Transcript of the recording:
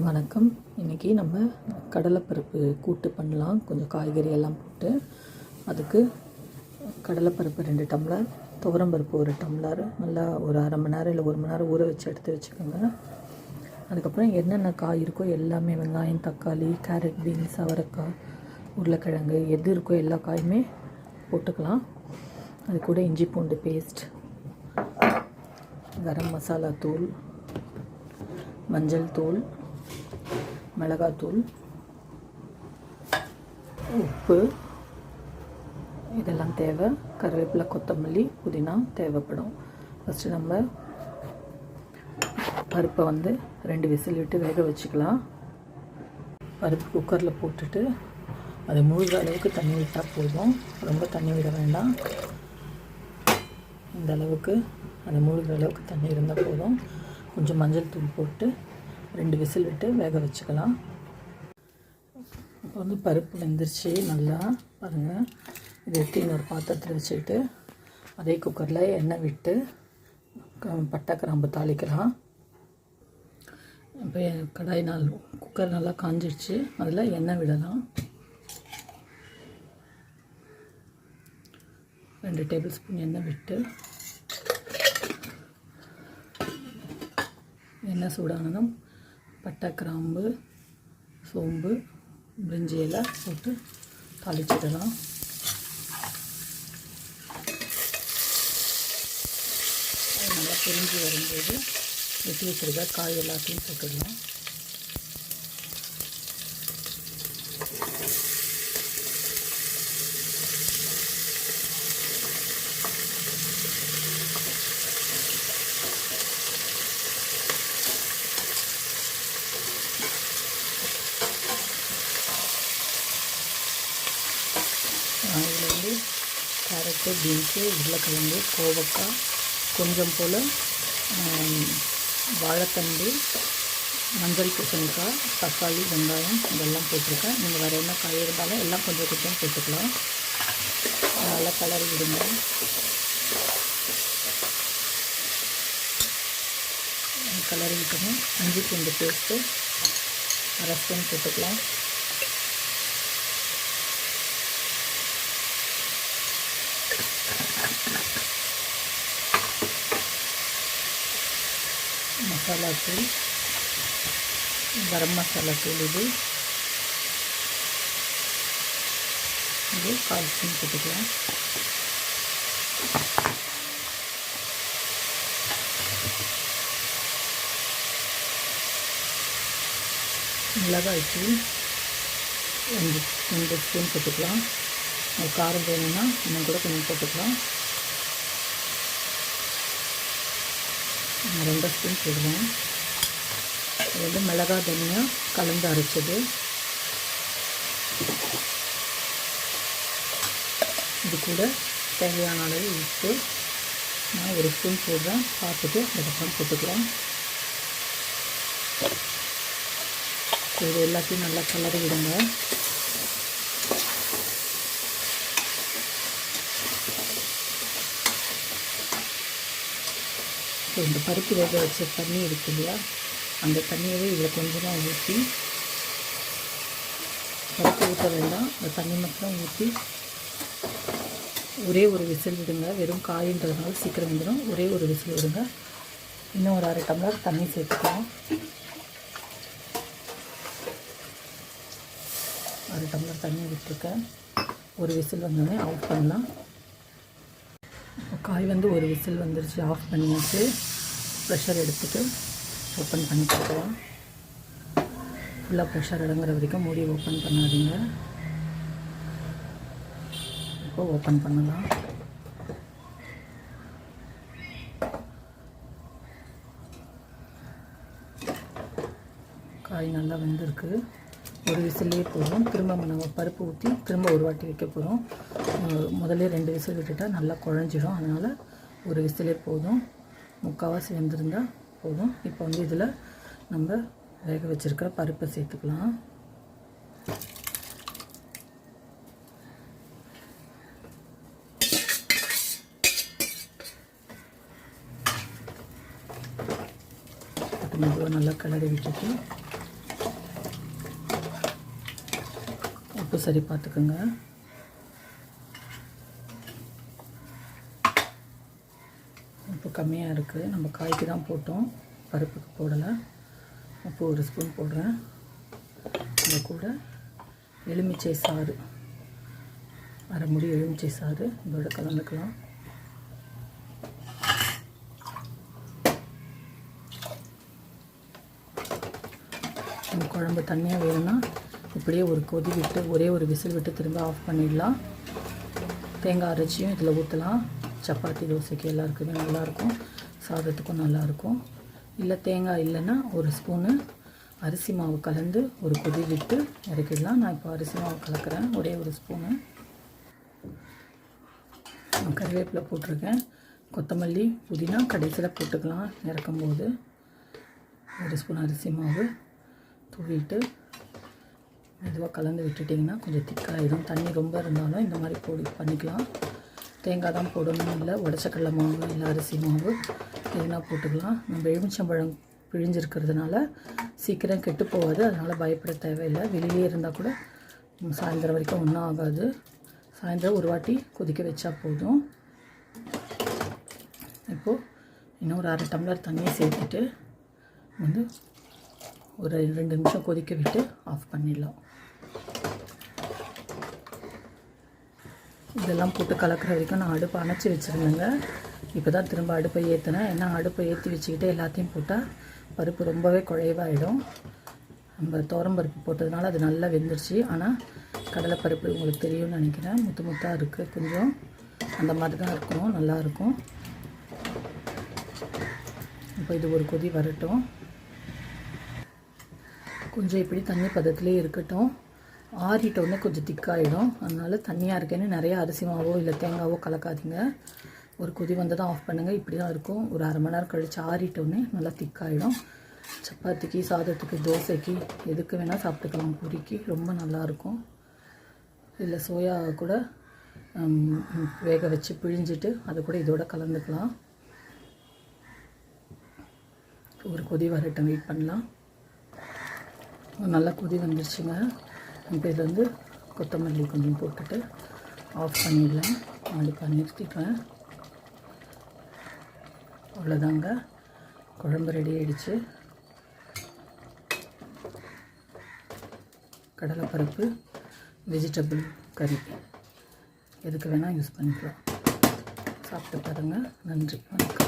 வணக்கம். இன்றைக்கி நம்ம கடலைப்பருப்பு கூட்டு பண்ணலாம். கொஞ்சம் காய்கறி எல்லாம் போட்டு அதுக்கு கடலைப்பருப்பு ரெண்டு டம்ளர் துவரம்பருப்பு ஒரு டம்ளர் நல்லா ஒரு அரை மணி நேரம் இல்லை ஒரு மணி நேரம் ஊற வச்சு எடுத்து வச்சுக்கோங்க. அதுக்கப்புறம் என்னென்ன காய் இருக்கோ எல்லாமே வெங்காயம் தக்காளி கேரட் பீன்ஸ் அவரைக்காய் உருளைக்கிழங்கு எது இருக்கோ எல்லா காயுமே போட்டுக்கலாம். அது கூட இஞ்சி பூண்டு பேஸ்ட் கரம் மசாலா தூள் மஞ்சள் தூள் மிளகாத்தூள் உப்பு இதெல்லாம் தேவை. கருவேப்பிலை கொத்தமல்லி புதினா தேவைப்படும். ஃபஸ்ட்டு நம்ம பருப்பை வந்து ரெண்டு விசில் விட்டு வேக வச்சுக்கலாம். பருப்பு குக்கரில் போட்டுட்டு அது முழுகிற அளவுக்கு தண்ணி விட்டால் போதும். ரொம்ப தண்ணி விட வேண்டாம். இந்த அளவுக்கு அது முழுகிற அளவுக்கு தண்ணி இருந்தால் போதும். கொஞ்சம் மஞ்சள் தூள் போட்டு ரெண்டு விசில் விட்டு வேக வச்சுக்கலாம். இப்போ வந்து பருப்பு வெந்துருச்சு நல்லா பாருங்கள் இது எடுத்து இன்னொரு பாத்திரத்தில் வச்சுக்கிட்டு அதே குக்கரில் எண்ணெய் விட்டு க- பட்டை கிராம்பு தாளிக்கலாம். இப்போ கடாய் நாள் குக்கர் நல்லா காஞ்சிடுச்சு அதில் எண்ணெய் விடலாம். ரெண்டு டேபிள் ஸ்பூன் எண்ணெய் விட்டு எண்ணெய் சூடானதும் பட்டை கிராம்பு சோம்பு பிரிஞ்சி இலை போட்டு தாளிச்சிடலாம். அது நல்லா பிரிஞ்சு வரும்போது வெட்டி வச்சுருக்க காய் எல்லாத்தையும் போட்டுடலாம் இதில் வந்து கேரட்டு பீன்ஸு உருளைக்கிழங்கு கோவக்காய் கொஞ்சம் போல் வாழைத்தண்டு மஞ்சள் பூசணிக்காய் தக்காளி வெங்காயம் இதெல்லாம் போட்டிருக்கேன். நீங்கள் வேறு என்ன காய் இருந்தாலும் எல்லாம் கொஞ்சம் கொஞ்சம் போட்டுக்கலாம். நல்லா கலரி விடுங்க. கலரி விட்டணும் அஞ்சு பூண்டு பேஸ்ட்டு அரை ஸ்பூன் போட்டுக்கலாம். மசாலா தூள் கரம் மசாலா தூள் இது. இது கால் ஸ்பூன் போட்டுக்கலாம். மிளகாய் தூள் ரெண்டு ரெண்டு ஸ்பூன் போட்டுக்கலாம். அது காரம் வேணும்னா இன்னும் கூட கொஞ்சம் போட்டுக்கலாம். நான் ரெண்டு ஸ்பூன் போடுவேன். இது வந்து மிளகா தனியா கலந்து அரைச்சது. இது கூட தேவையான அளவு உப்பு. நான் ஒரு ஸ்பூன் போடுறேன். பார்த்துட்டு அதுக்கப்புறம் போட்டுக்கலாம். இது எல்லாத்தையும் நல்லா கலரி விடுங்க இந்த பருப்பு வேக வச்ச தண்ணி இருக்கு இல்லையா? அந்த தண்ணியவே இதில் கொஞ்சமாக ஊற்றி பருப்பு ஊற்ற வேண்டாம். அந்த தண்ணி மட்டும் ஊற்றி ஒரே ஒரு விசில் விடுங்க. வெறும் காயின்றதுனால சீக்கிரம் வந்துடும் ஒரே ஒரு விசில் விடுங்க. இன்னும் ஒரு அரை டம்ளர் தண்ணி சேர்த்துக்கலாம். அரை டம்ளர் தண்ணி விட்டுருக்கேன். ஒரு விசில் வந்தோடனே ஆஃப் பண்ணலாம். காய் வந்து ஒரு விசில் வந்துருச்சு. ஆஃப் பண்ணியாச்சு. ப்ரெஷர் எடுத்துட்டு ஓப்பன் பண்ணி பார்க்கலாம். ஃபுல்லாக ப்ரெஷர் இடங்குற வரைக்கும் மூடி ஓப்பன் பண்ணாதீங்க. இப்போ ஓப்பன் பண்ணலாம். காய் நல்லா வெந்திருக்கு. ஒரு விசிலே போதும். திரும்ப நம்ம பருப்பு ஊற்றி திரும்ப ஒரு வாட்டி வைக்க போகிறோம் முதல்ல ரெண்டு விசில் விட்டுட்டால் நல்லா குழஞ்சிடும். அதனால் ஒரு விசிலே போதும். முக்கால்வாசி வெந்திருந்தால் போதும். இப்போ வந்து இதில் நம்ம வேக வச்சுருக்கிற பருப்பை சேர்த்துக்கலாம். மெதுவாக நல்லா கிளறி விட்டுட்டு உப்பு சரி பார்த்துக்குங்க. கம்மியாக இருக்குது நம்ம காய்க்கு தான் போட்டோம். பருப்புக்கு போடலை. உப்பு ஒரு ஸ்பூன் போடுறேன். அது கூட எலுமிச்சை சாறு. அரை முடி எலுமிச்சை சாறு. இதோட கலந்துக்கலாம். இந்த குழம்பு தண்ணியாக வேணும்னா இப்படியே ஒரு கொதி விட்டு ஒரே ஒரு விசில் விட்டு திரும்ப ஆஃப் பண்ணிடலாம். தேங்காய் அரைச்சியும் இதில் ஊற்றலாம் சப்பாத்தி தோசைக்கு எல்லாருக்குமே நல்லாயிருக்கும் சாதத்துக்கும் நல்லாயிருக்கும் இல்லை தேங்காய் இல்லைன்னா ஒரு ஸ்பூனு அரிசி மாவு கலந்து ஒரு கொதி விட்டு இறக்கிடலாம். நான் இப்போ அரிசி மாவு கலக்கிறேன். ஒரே ஒரு ஸ்பூனு. கருவேப்பிலை போட்டிருக்கேன். கொத்தமல்லி புதினா கடைசியில் போட்டுக்கலாம். இறக்கும்போது ஒரு ஸ்பூன் அரிசி மாவு தூவிட்டு மெதுவாக கலந்து விட்டுட்டிங்கன்னா கொஞ்சம் திக்காயிடும். தண்ணி ரொம்ப இருந்தாலும் இந்த மாதிரி போடி பண்ணிக்கலாம். தேங்காய் தான் போடணும். இல்லை உடச்சக்கடலை மாவு இல்லை அரிசி மாவு. எதுனா போட்டுக்கலாம். நம்ம எலுமிச்சம்பழம் பிழிஞ்சிருக்கிறதுனால சீக்கிரம் கெட்டு போகாது. அதனால் பயப்பட தேவையில்லை. வெளியே இருந்தால் கூட சாயந்தரம் வரைக்கும் ஒன்றும் ஆகாது. சாயந்தரம் ஒரு வாட்டி கொதிக்க வச்சா போதும். இப்போது இன்னும் ஒரு அரை டம்ளர் தண்ணியை சேர்த்துட்டு வந்து ஒரு ரெண்டு நிமிஷம் கொதிக்க விட்டு ஆஃப் பண்ணிடலாம். இதெல்லாம் போட்டு கலக்கிற வரைக்கும் நான் அடுப்பு அணைச்சி வச்சுருந்தேங்க. இப்போ தான் திரும்ப அடுப்பை ஏற்றினேன் ஏன்னா அடுப்பை ஏற்றி வச்சுக்கிட்டு எல்லாத்தையும் போட்டால் பருப்பு ரொம்பவே குழைவாயிடும். நம்ம துவரம் பருப்பு போட்டதுனால அது நல்லா வெந்துருச்சு. ஆனால் கடலைப்பருப்பு உங்களுக்கு தெரியும்னு நினைக்கிறேன். முத்து முத்தாக இருக்குது கொஞ்சம். அந்த மாதிரி தான் இருக்கணும் நல்லாயிருக்கும் இப்போ இது ஒரு கொதி வரட்டும். கொஞ்சம் இப்படி தண்ணி பதத்துலேயே இருக்கட்டும். ஆறிட்டோடனே கொஞ்சம் திக்காயிடும். அதனால் தண்ணியாக இருக்கேன்னு நிறைய அரிசி மாவோ இல்லை தேங்காவோ கலக்காதீங்க. ஒரு கொதி வந்ததும் ஆஃப் பண்ணுங்கள் இப்படி தான் இருக்கும். ஒரு அரை மணி நேரம் கழித்து ஆறிட்டோடனே நல்லா திக்காயிடும். சப்பாத்திக்கு சாதத்துக்கு தோசைக்கு எதுக்கு வேணால் சாப்பிட்டுக்கலாம். பூரிக்கு ரொம்ப நல்லாயிருக்கும் இல்லை சோயா கூட வேக வச்சு பிழிஞ்சிட்டு அதை கூட இதோட கலந்துக்கலாம். ஒரு கொதி வரட்டும். வெயிட் பண்ணலாம். நல்லா கொதி வந்துருச்சுங்க. இப்போ இதில் வந்து கொத்தமல்லி கொஞ்சம் போட்டுட்டு ஆஃப் பண்ணிடலாம். அடுப்பை நிறுத்திட்டேன் அவ்வளோதாங்க. குழம்பு ரெடி ஆகிடுச்சு கடலைப்பருப்பு வெஜிடபிள் கறி எதுக்கு வேணால் யூஸ் பண்ணிக்கலாம். சாப்பிட்டு பாருங்கள் நன்றி. வணக்கம்.